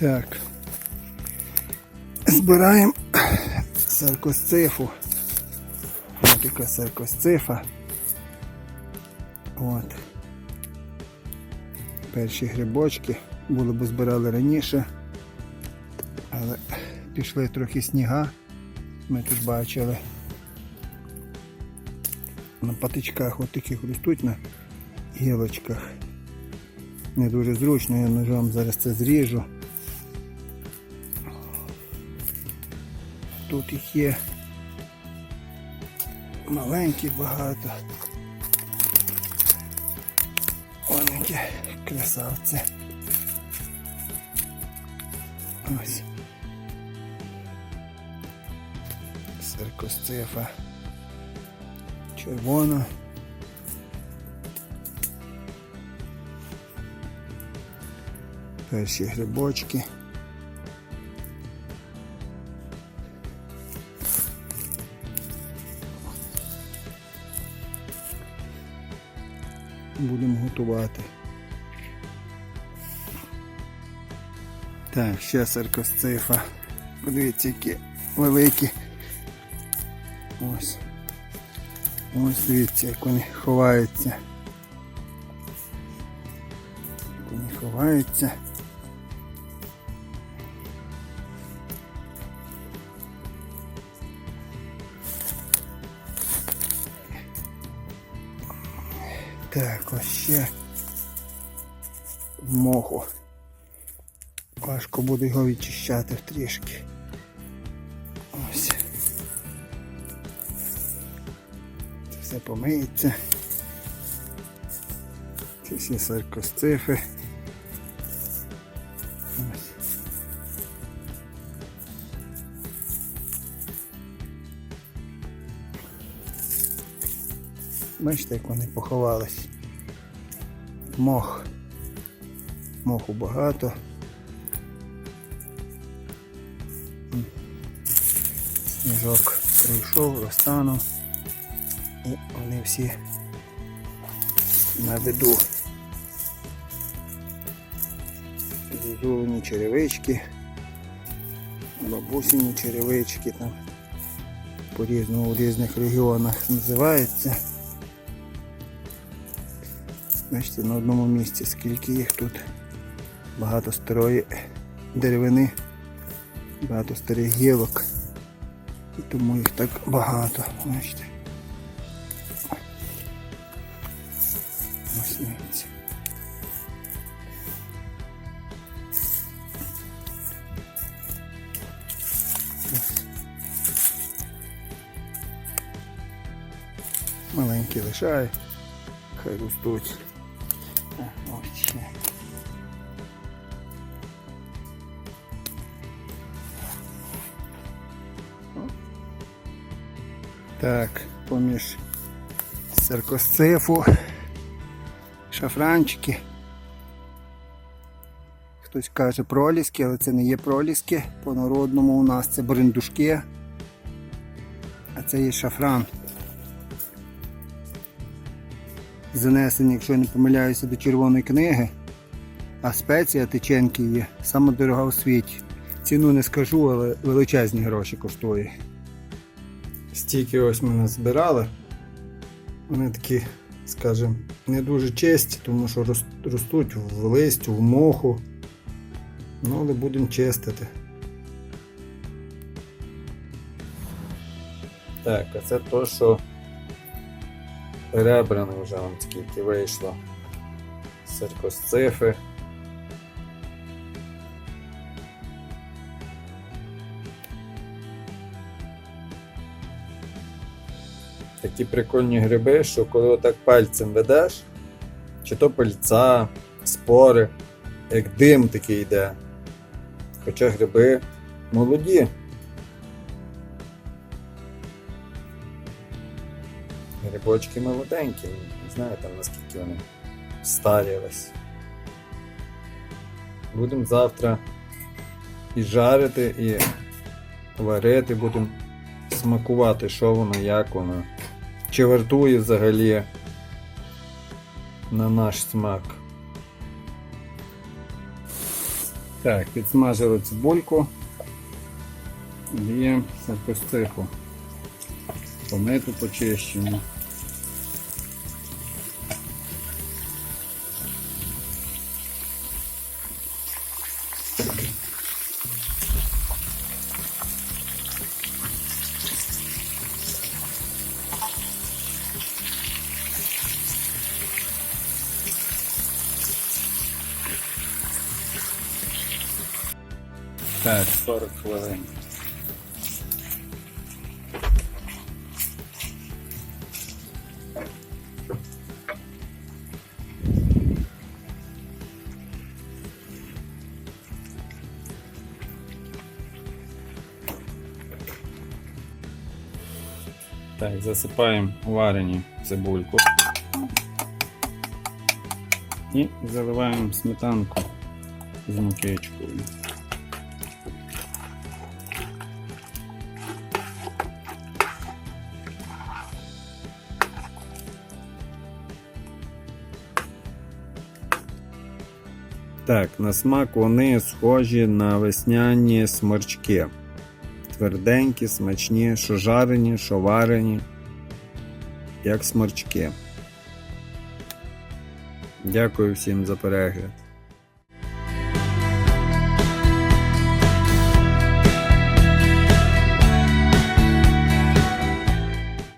Так. Збираємо саркосцифу. Ось така саркосцифа. От. Перші грибочки. Було б збирали раніше. Але пішли трохи сніга. Ми тут бачили. На патичках от таких ростуть на гілочках. Не дуже зручно, я ножом зараз це зріжу. Тут їх є маленькі багато. Вон які красавці. Ось. Саркосцефа. Червона. Перші грибочки. Будемо готувати. Так, ще саркосцифа. Подивіться, які великі. Ось. Ось дивіться, як вони ховаються. Як вони ховаються. Так, ось ще в моху. Важко буде його відчищати трішки. Ось. Це все помиється. Це всі саркосцифи. Бачите, як вони поховались. Мох. Моху багато. Сніжок прийшов, розтанув. І вони всі на виду. Зозулені черевички, бабусині черевички там по-різному в різних регіонах називаються. Бачите, на одному місці скільки їх тут. Багато старої деревини, багато старих гілок. І тому їх так багато. Бачите. Ось дивіться. Маленькі лишаю, хай ростуть. А, Так, поміж саркосцифу, шафранчики. Хтось каже проліски, але це не є проліски. По народному у нас це бриндушки, а це є шафран. Занесені, якщо не помиляюся, до червоної книги. А спеція тиченки є саме дорога у світі. Ціну не скажу, але величезні гроші коштує. Стільки ось ми назбирали. Вони такі, скажімо, не дуже чисті, тому що ростуть в листю, в моху. Ну, але будемо чистити. Так, а це то, що перебрано вже вам скільки вийшло. Саркосцифи. Такі прикольні гриби, що коли отак пальцем ведеш, чи то пальця, спори, як дим такий йде. Хоча гриби молоді. Грибочки молоденькі, не знаю там наскільки вони старілись. Будемо завтра і жарити, і варити, будемо смакувати, що воно, як воно. Чи вартує взагалі на наш смак. Так, підсмажили цибульку. Є капустиху. Помиту почищену. Так, 40 хвилин. Так, засипаємо варені цибульку. І заливаємо сметанку з мукичкою. Так, на смак вони схожі на весняні сморчки. Тверденькі, смачні, що жарені, що варені, як сморчки. Дякую всім за перегляд.